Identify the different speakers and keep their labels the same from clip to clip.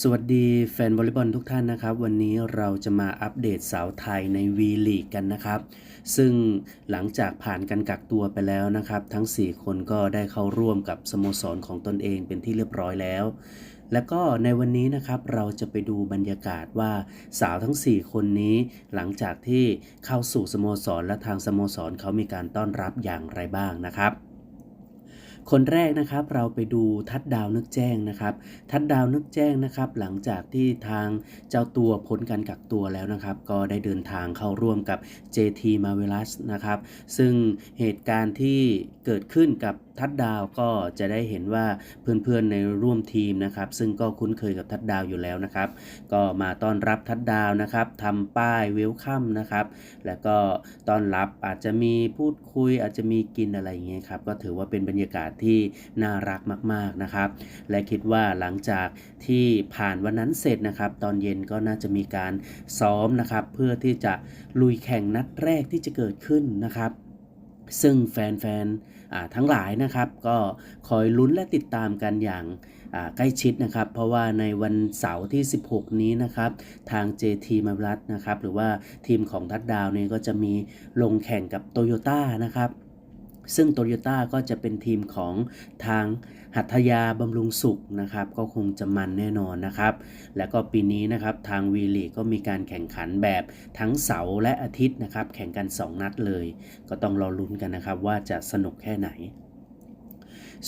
Speaker 1: สวัสดีแฟนวอลเลย์บอลทุกท่านนะครับ วันนี้เราจะมาอัปเดตสาวไทยในวีลีกกันนะครับ ซึ่งหลังจากผ่านการกักตัวไปแล้วนะครับ ทั้ง 4 คนก็ได้เข้าร่วมกับสโมสรของตนเองเป็นที่เรียบร้อยแล้ว แล้วก็ในวันนี้นะครับเราจะไปดูบรรยากาศว่าสาวทั้ง 4 คนนี้ หลังจากที่เข้าสู่สโมสรและทางสโมสรเขามีการต้อนรับอย่างไรบ้างนะครับ คนแรกนะครับเราไปดูทัดดาวนึกแจ้งนะครับ ทัดดาวนึกแจ้งนะครับ หลังจากที่ทางเจ้าตัวพ้นการกักตัวแล้วนะครับ ก็ได้เดินทางเข้าร่วมกับ JT m a r v e l o u s นะครับ ซึ่งเหตุการณ์ที่เกิดขึ้นกับทัดดาวก็จะได้เห็นว่าเพื่อนๆในร่วมทีมนะครับ ซึ่งก็คุ้นเคยกับทัดดาวอยู่แล้วนะครับ ก็มาต้อนรับทัดดาวนะครับทำป้ายเวลคัมนะครับแล้วก็ต้อนรับอาจจะมีพูดคุยอาจจะมีกินอะไรอย่างเงี้ยครับก็ถือว่าเป็นบรรยากาศที่น่ารักมากๆนะครับ และคิดว่าหลังจากที่ผ่านวันนั้นเสร็จนะครับ ตอนเย็นก็น่าจะมีการซ้อมนะครับ เพื่อที่จะลุยแข่งนัดแรกที่จะเกิดขึ้นนะครับซึ่งแฟนๆทั้งหลายนะครับก็คอยลุ้นและติดตามกันอย่างใกล้ชิดนะครับ เพราะว่าในวันเสาร์ที่ 16 นี้นะครับ ทาง JT มารัตนะครับ หรือว่าทีมของทัดดาวเนี่ยก็จะมีลงแข่งกับโตโยต้านะครับ ซึ่งโตโยต้าก็จะเป็นทีมของทางหัตถยาบำรุงสุขนะครับ ก็คงจะมันแน่นอนนะครับ แล้วก็ปีนี้นะครับทางวีลีก็มีการแข่งขันแบบทั้งเสาร์และอาทิตย์นะครับ แข่งกัน 2 นัดเลย ก็ต้องรอลุ้นกันนะครับว่าจะสนุกแค่ไหน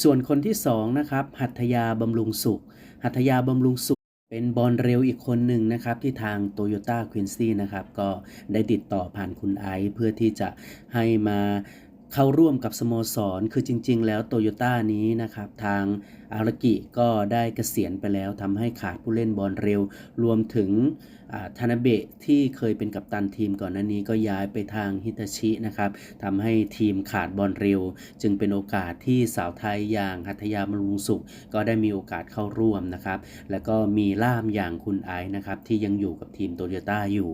Speaker 1: ส่วนคนที่ 2 นะครับ หัตถยาบำรุงสุข หัตถยาบำรุงสุขเป็นบอลเร็วอีกคนหนึ่งนะครับ ที่ทาง Toyota q u i n c y นะครับ ก็ได้ติดต่อผ่านคุณไอซ์เพื่อที่จะให้มา เข้าร่วมกับสโมสร คือจริง ๆ แล้วโตโยต้านี้นะครับ ทางอารากิก็ได้เกษียณไปแล้วทำให้ขาดผู้เล่นบอลเร็ว รวมถึงอ่าทานาเบะที่เคยเป็นกัปตันทีมก่อนหน้านี้ก็ย้ายไปทางฮิตาชินะครับทำให้ทีมขาดบอลเร็ว จึงเป็นโอกาสที่สาวไทยอย่างหัตยามรุงสุข ก็ได้มีโอกาสเข้าร่วมนะครับ แล้วก็มีล่ามอย่างคุณไอซ์นะครับ ที่ยังอยู่กับทีมโตโยต้าอยู่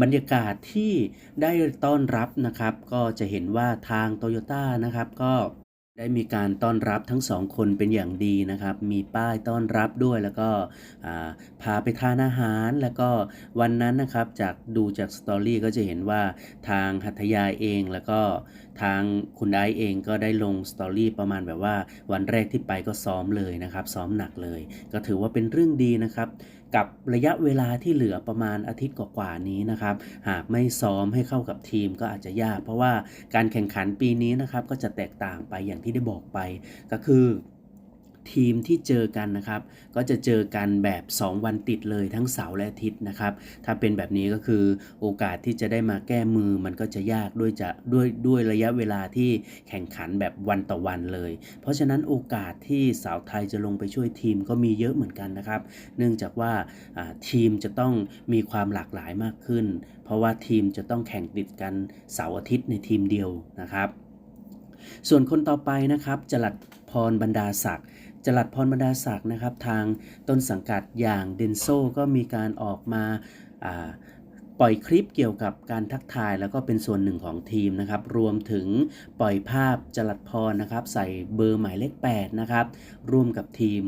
Speaker 1: บรรยากาศที่ได้ต้อนรับนะครับ ก็จะเห็นว่าทางางโตโยต้านะครับ ก็ ได้มีการต้อนรับทั้งสองคนเป็นอย่างดีนะครับ มีป้ายต้อนรับด้วยแล้วก็พาไปทานอาหาร แล้วก็วันนั้นนะครับจากดูจากสตอรี่ก็จะเห็นว่าทางหัตถยาเองแล้วก็ทางคุณไอซ์เองก็ได้ลงสตอรี่ประมาณแบบว่า วันแรกที่ไปก็ซ้อมเลยนะครับ ซ้อมหนักเลย ก็ถือว่าเป็นเรื่องดีนะครับกับระยะเวลาที่เหลือประมาณอาทิตย์กว่าๆนี้นะครับ หากไม่ซ้อมให้เข้ากับทีมก็อาจจะยาก เพราะว่าการแข่งขันปีนี้นะครับก็จะแตกต่างไปอย่างที่ได้บอกไปก็คือทีมที่เจอกันนะครับ ก็จะเจอกันแบบ 2 วันติดเลยทั้งเสาร์และอาทิตย์นะครับ ถ้าเป็นแบบนี้ก็คือโอกาสที่จะได้มาแก้มือมันก็จะยากด้วยจะด้วยด้วยระยะเวลาที่แข่งขันแบบวันต่อวันเลย เพราะฉะนั้นโอกาสที่สาวไทยจะลงไปช่วยทีมก็มีเยอะเหมือนกันนะครับ เนื่องจากว่าทีมจะต้องมีความหลากหลายมากขึ้น เพราะว่าทีมจะต้องแข่งติดกันเสาร์อาทิตย์ในทีมเดียวนะครับ ส่วนคนต่อไปนะครับจลัดพรบรรดาศักดิ์จลัดพรบรรดาศักดิ์นะครับ ทางต้นสังกัดอย่างเดนโซก็มีการออกมาปล่อยคลิปเกี่ยวกับการทักทายแล้วก็เป็นส่วนหนึ่งของทีมนะครับ รวมถึงปล่อยภาพจลัดพรนะครับ ใส่เบอร์หมายเลข8นะครับร่วมกับทีม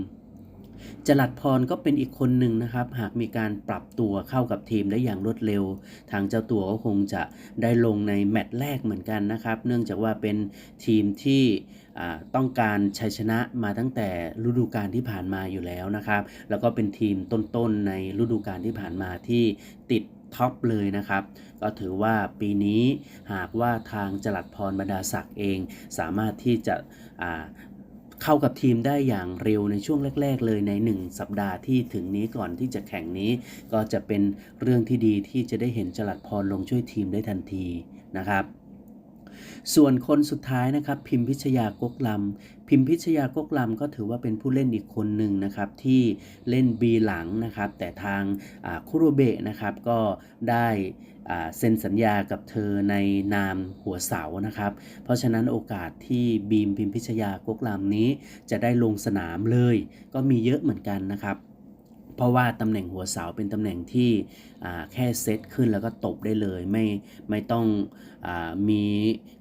Speaker 1: จลัดพรก็เป็นอีกคนหนึ่งนะครับ หากมีการปรับตัวเข้ากับทีมได้อย่างรวดเร็ว ทางเจ้าตัวก็คงจะได้ลงในแมตช์แรกเหมือนกันนะครับ เนื่องจากว่าเป็นทีมที่ต้องการชัยชนะมาตั้งแต่ฤดูกาลที่ผ่านมาอยู่แล้วนะครับ แล้วก็เป็นทีมต้นๆในฤดูกาลที่ผ่านมาที่ติดท็อปเลยนะครับ ก็ถือว่าปีนี้หากว่าทางจลัดพรบรรดาศักดิ์เอง สามารถที่จะ เข้ากับทีมได้อย่างเร็วในช่วงแรก ๆ เลยใน 1 สัปดาห์ที่ถึงนี้ก่อนที่จะแข่งนี้ก็จะเป็นเรื่องที่ดีที่จะได้เห็นจลัดพรลงช่วยทีมได้ทันทีนะครับ ส่วนคนสุดท้ายนะครับ พิมพิชยากกลำพิมพิชยากกลำก็ถือว่าเป็นผู้เล่นอีกคนหนึ่งนะครับ ที่เล่นบีหลังนะครับ แต่ทางคุโรเบะนะครับก็ได้เซ็นสัญญากับเธอในนามหัวเสานะครับ เพราะฉะนั้นโอกาสที่บีมพิมพิชยากกลำนี้จะได้ลงสนามเลย ก็มีเยอะเหมือนกันนะครับ เพราะว่าตำแหน่งหัวเสาเป็นตำแหน่งที่แค่เซตขึ้นแล้วก็ตบได้เลยไม่ไม่ต้องอมี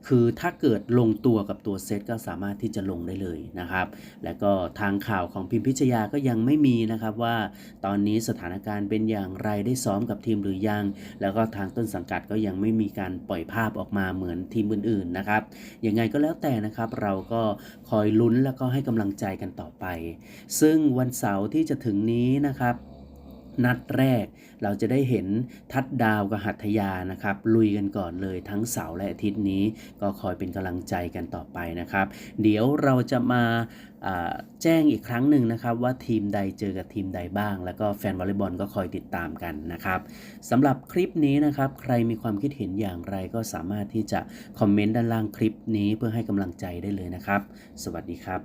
Speaker 1: คือถ้าเกิดลงตัวกับตัวเซตก็สามารถที่จะลงได้เลยนะครับ แล้วก็ทางข่าวของพิมพิชยาก็ยังไม่มีนะครับว่าตอนนี้สถานการณ์เป็นอย่างไรได้ซ้อมกับทีมหรือยัง แล้วก็ทางต้นสังกัดก็ยังไม่มีการปล่อยภาพออกมาเหมือนทีมอื่นๆนะครับยังไงก็แล้วแต่นะครับเราก็คอยลุ้นแล้วก็ให้กำลังใจกันต่อไป ซึ่งวันเสาร์ที่จะถึงนี้นะครับนัดแรกเราจะได้เห็นทัดดาวกับหัตถยานะครับ ลุยกันก่อนเลยทั้งเสาร์และอาทิตย์นี้ก็คอยเป็นกำลังใจกันต่อไปนะครับ เดี๋ยวเราจะมาอ่าแจ้งอีกครั้งหนึ่งนะครับ ว่าทีมใดเจอกับทีมใดบ้าง แล้วก็แฟนวอลเลย์บอลก็คอยติดตามกันนะครับสำหรับคลิปนี้นะครับ ใครมีความคิดเห็นอย่างไรก็สามารถที่จะคอมเมนต์ด้านล่างคลิปนี้เพื่อให้กำลังใจได้เลยนะครับ สวัสดีครับ